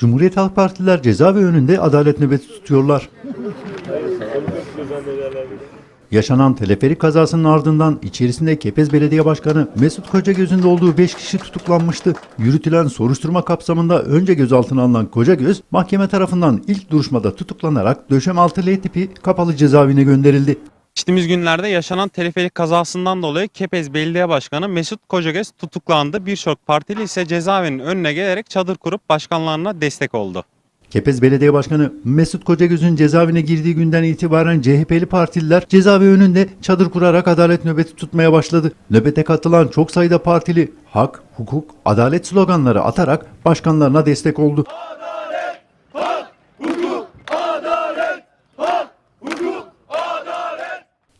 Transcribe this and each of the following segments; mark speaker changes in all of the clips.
Speaker 1: Cumhuriyet Halk Partililer cezaevi önünde adalet nöbeti tutuyorlar. Yaşanan teleferik kazasının ardından içerisinde Kepez Belediye Başkanı Mesut Kocagöz'ün de olduğu 5 kişi tutuklanmıştı. Yürütülen soruşturma kapsamında önce gözaltına alınan Kocagöz, mahkeme tarafından ilk duruşmada tutuklanarak Döşemaltı L tipi kapalı cezaevine gönderildi.
Speaker 2: Geçtiğimiz günlerde yaşanan teleferik kazasından dolayı Kepez Belediye Başkanı Mesut Kocagöz tutuklandı. Birçok partili ise cezaevinin önüne gelerek çadır kurup başkanlarına destek oldu.
Speaker 1: Kepez Belediye Başkanı Mesut Kocagöz'ün cezaevine girdiği günden itibaren CHP'li partililer cezaevi önünde çadır kurarak adalet nöbeti tutmaya başladı. Nöbete katılan çok sayıda partili hak, hukuk, adalet sloganları atarak başkanlarına destek oldu.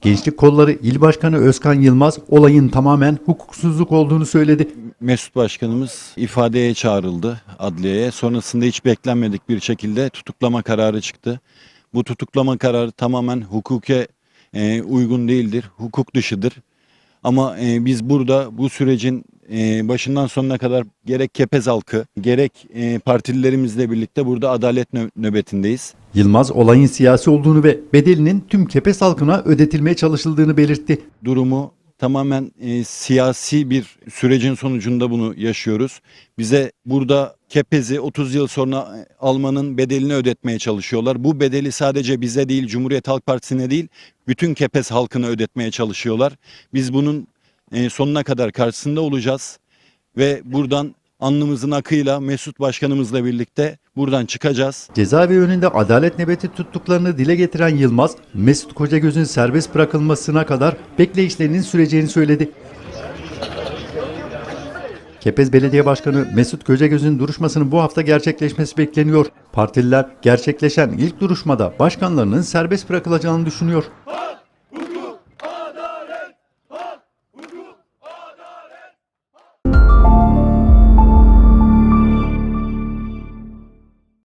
Speaker 1: Gençlik Kolları İl Başkanı Özkan Yılmaz olayın tamamen hukuksuzluk olduğunu söyledi.
Speaker 3: Mesut Başkanımız ifadeye çağrıldı adliyeye. Sonrasında hiç beklenmedik bir şekilde tutuklama kararı çıktı. Bu tutuklama kararı tamamen hukuke e, uygun değildir, hukuk dışıdır. Ama e, biz burada bu sürecin e, başından sonuna kadar gerek Kepez halkı, gerek e, partililerimizle birlikte burada adalet nö- nöbetindeyiz.
Speaker 1: Yılmaz olayın siyasi olduğunu ve bedelinin tüm Kepez halkına ödetilmeye çalışıldığını belirtti.
Speaker 3: durumu tamamen e, siyasi bir sürecin sonucunda bunu yaşıyoruz. Bize burada Kepez'i 30 yıl sonra e, almanın bedelini ödetmeye çalışıyorlar. Bu bedeli sadece bize değil Cumhuriyet Halk Partisi'ne değil bütün Kepez halkına ödetmeye çalışıyorlar. Biz bunun e, sonuna kadar karşısında olacağız ve buradan alnımızın akıyla Mesut Başkanımızla birlikte buradan çıkacağız.
Speaker 1: Cezaevi önünde adalet nöbeti tuttuklarını dile getiren Yılmaz, Mesut Kocagöz'ün serbest bırakılmasına kadar bekleyişlerinin süreceğini söyledi. Kepez Belediye Başkanı Mesut Kocagöz'ün duruşmasının bu hafta gerçekleşmesi bekleniyor. Partililer gerçekleşen ilk duruşmada başkanlarının serbest bırakılacağını düşünüyor.